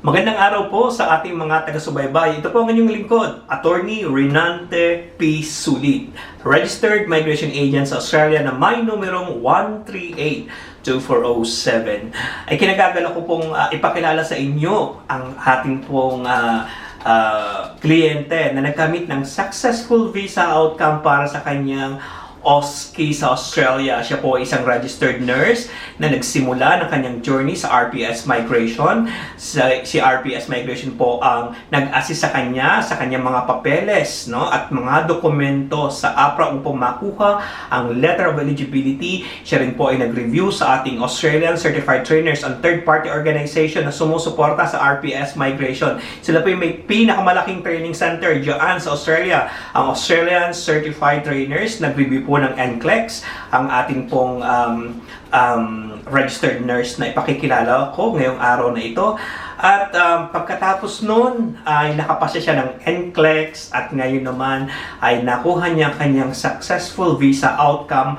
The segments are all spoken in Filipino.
Magandang araw po sa ating mga taga-subaybay. Ito po ang inyong lingkod, Attorney Renante P. Sulit, Registered Migration Agent sa Australia na may numerong 1382407. Ay kinagagala ko pong ah, ipakilala sa inyo ang ating pong ah, ah, kliyente na nagkamit ng successful visa outcome para sa kanyang OSCE sa Australia. Siya po ay isang registered nurse na nagsimula ng kanyang journey sa RPS Migration. Sa, si RPS Migration po ang nag-assist sa kanya sa kanyang mga papeles no, at mga dokumento sa APRA upang makuha ang letter of eligibility. Siya rin po ay nag-review sa ating Australian Certified Trainers and third-party organization na sumusuporta sa RPS Migration. Sila po yung may pinakamalaking training center dyan sa Australia. Ang Australian Certified Trainers, nag-review po ng NCLEX, ang ating pong um, um, registered nurse na ipakikilala ko ngayong araw na ito. At um, pagkatapos noon ay nakapasa siya ng NCLEX at ngayon naman ay nakuha niya kanyang successful visa outcome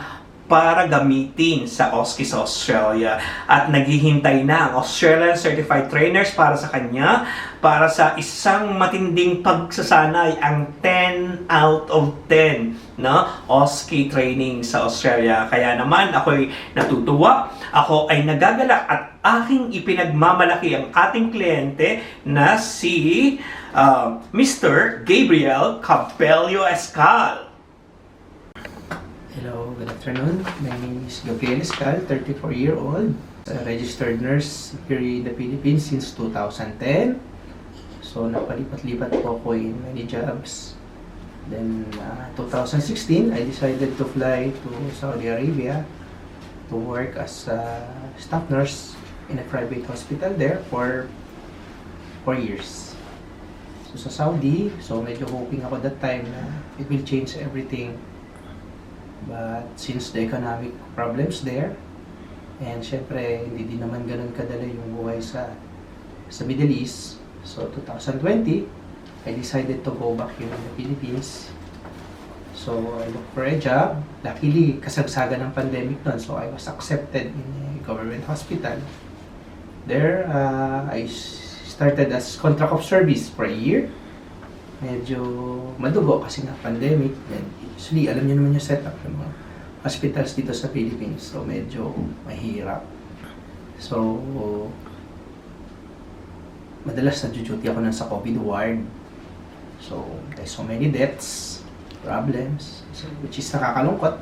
para gamitin sa OSCE sa Australia. At naghihintay na ang Australian Certified Trainers para sa kanya para sa isang matinding pagsasanay ang 10 out of 10 no OSCE training sa Australia. Kaya naman ako'y natutuwa, ako ay nagagalak at aking ipinagmamalaki ang ating kliyente na si uh, Mr. Gabriel Cabello Escal. Hello, good afternoon. My name is Gabriel Escal, 34 year old, a registered nurse here in the Philippines since 2010. So, napalipat-lipat po ako in many jobs. Then, uh, 2016, I decided to fly to Saudi Arabia to work as a staff nurse in a private hospital there for 4 years. So, sa Saudi, so medyo hoping ako that time na it will change everything But since the economic problems there, and syempre hindi din naman ganun kadala yung buhay sa sa Middle East. So 2020, I decided to go back here in the Philippines. So I looked for a job. Luckily, kasagsagan ng pandemic noon, so I was accepted in a government hospital. There, uh, I started as contract of service for a year medyo madugo kasi nga pandemic. And usually, alam niyo naman yung setup ng mga hospitals dito sa Philippines. So, medyo mahirap. So, madalas na-duty ako nang sa COVID ward. So, there's so many deaths, problems, so, which is nakakalungkot.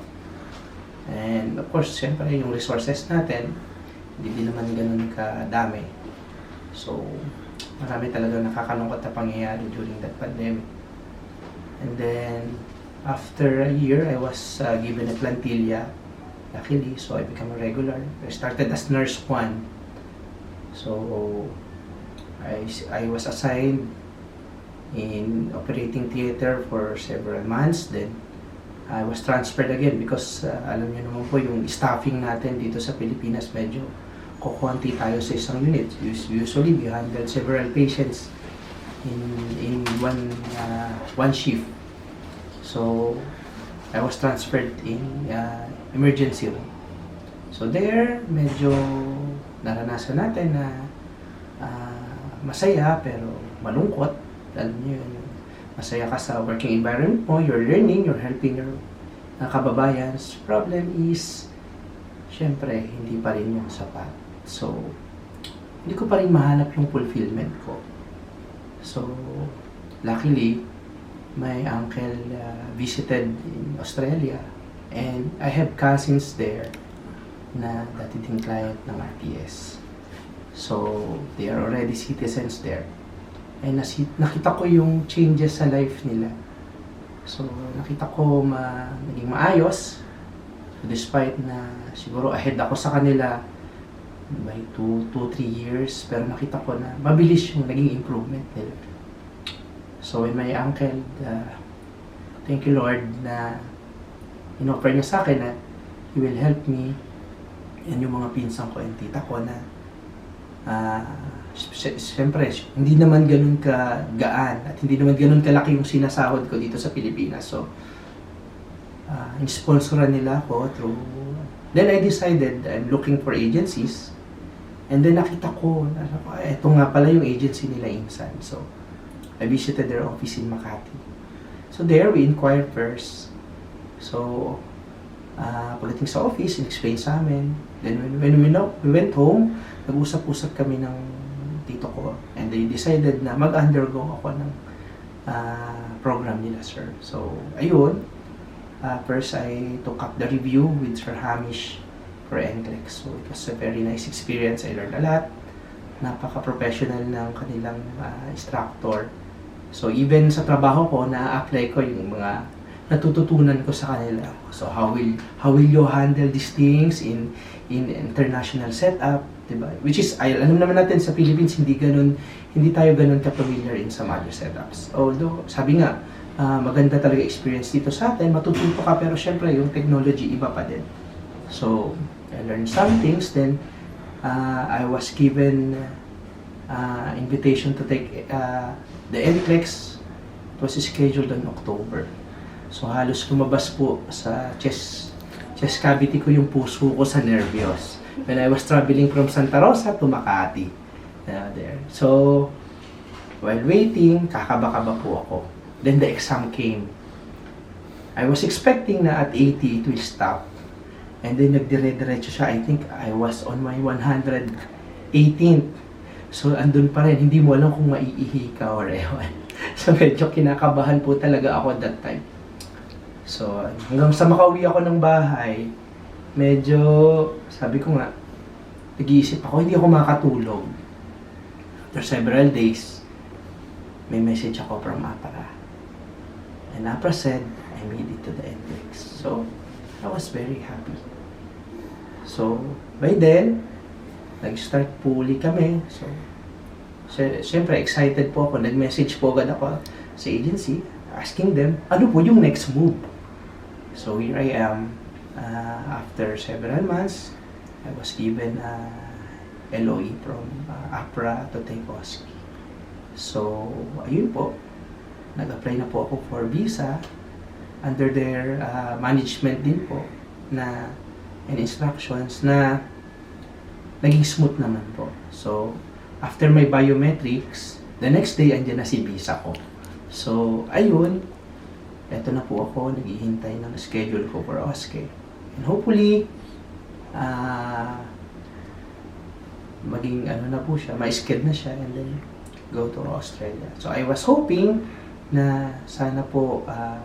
And of course, syempre, yung resources natin, hindi din naman ganun kadami. So, marami talaga nakakalungkot na pangyayari during that pandemic. And then, after a year, I was uh, given a plantilla, luckily, so I became a regular. I started as nurse 1. So, I, I was assigned in operating theater for several months. Then, I was transferred again because uh, alam niyo naman po yung staffing natin dito sa Pilipinas medyo kukunti tayo sa isang unit. Us- Usually, we handle several patients in in one uh, one shift. So, I was transferred in uh, emergency room. So there, medyo naranasan natin na uh, masaya pero malungkot. Alam niyo yun, masaya ka sa working environment mo, you're learning, you're helping your uh, kababayan. Problem is, syempre, hindi pa rin yung sapat. So, hindi ko pa rin mahanap yung fulfillment ko. So, luckily, my uncle uh, visited in Australia and I have cousins there na dati din client ng RTS. So, they are already citizens there. And nasi- nakita ko yung changes sa life nila. So, nakita ko ma naging maayos. Despite na siguro ahead ako sa kanila by 2, 2, 3 years. Pero nakita ko na mabilis yung naging improvement nila. So, when my uncle, uh, thank you Lord na in-offer niya sa akin na He will help me and yung mga pinsan ko and tita ko na sy- syempre, hindi naman ganun ka gaan at hindi naman ganun kalaki yung sinasahod ko dito sa Pilipinas. So, uh, in-sponsoran nila ako through... Then I decided I'm looking for agencies And then nakita ko, na, "Ah, eto nga pala yung agency nila Insan. So, I visited their office in Makati. So there, we inquired first. So, ah pagdating sa office, in-explain sa amin. Then when, when we, know, we went home, nag-usap-usap kami ng tito ko. And they decided na mag-undergo ako ng ah, program nila, sir. So, ayun. Ah, first, I took up the review with Sir Hamish for NCLEX. So, it was a very nice experience. I learned a lot. Napaka-professional ng kanilang ah, instructor. So, even sa trabaho ko, na-apply ko yung mga natututunan ko sa kanila. So, how will how will you handle these things in in international setup, 'di ba? Which is ay alam naman natin sa Philippines hindi ganun hindi tayo ganun ka-familiar in some other setups. Although, sabi nga, ah, maganda talaga experience dito sa atin, matututo ka pero syempre yung technology iba pa din. So, I learned some things then uh, I was given uh, invitation to take uh, the NCLEX. It was scheduled in October. So halos lumabas po sa chest chest cavity ko yung puso ko sa nervyos. When I was traveling from Santa Rosa to Makati. Uh, there. So, while waiting, kakaba-kaba po ako. Then the exam came. I was expecting na at 80 it will stop. And then nagdire-diretso siya. I think I was on my 118th. So, andun pa rin. Hindi mo alam kung maiihi ka or ewan. So, medyo kinakabahan po talaga ako at that time. So, hanggang sa makauwi ako ng bahay, medyo, sabi ko nga, nag-iisip ako, hindi ako makatulog. After several days, may message ako from APRA. And APRA said, I made it to the NDEX. So, I was very happy. So, by then, nag-start puli kami. So, syempre, excited po ako. Nag-message po agad ako sa agency, asking them, ano po yung next move? So, here I am. Uh, after several months, I was given a LOE from uh, APRA to OSCE. So, ayun po. Nag-apply na po ako for visa under their uh, management din po na and instructions na naging smooth naman po. So, after my biometrics, the next day, andyan na si visa ko. So, ayun, eto na po ako, naghihintay ng schedule ko for OSCE. And hopefully, ah, maging ano na po siya, ma-sked na siya and then go to Australia. So, I was hoping na sana po ah,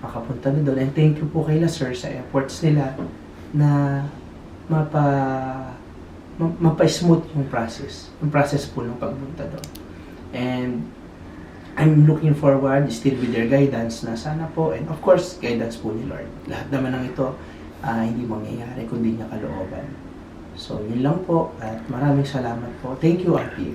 makapunta na doon. And thank you po kay Sir sa efforts nila na mapa ma- mapa-smooth yung process. Yung process po ng pagpunta doon. And I'm looking forward still with their guidance na sana po and of course guidance po ni Lord. Lahat naman ng ito ah, hindi mangyayari kundi niya kalooban. So yun lang po at maraming salamat po. Thank you RPA.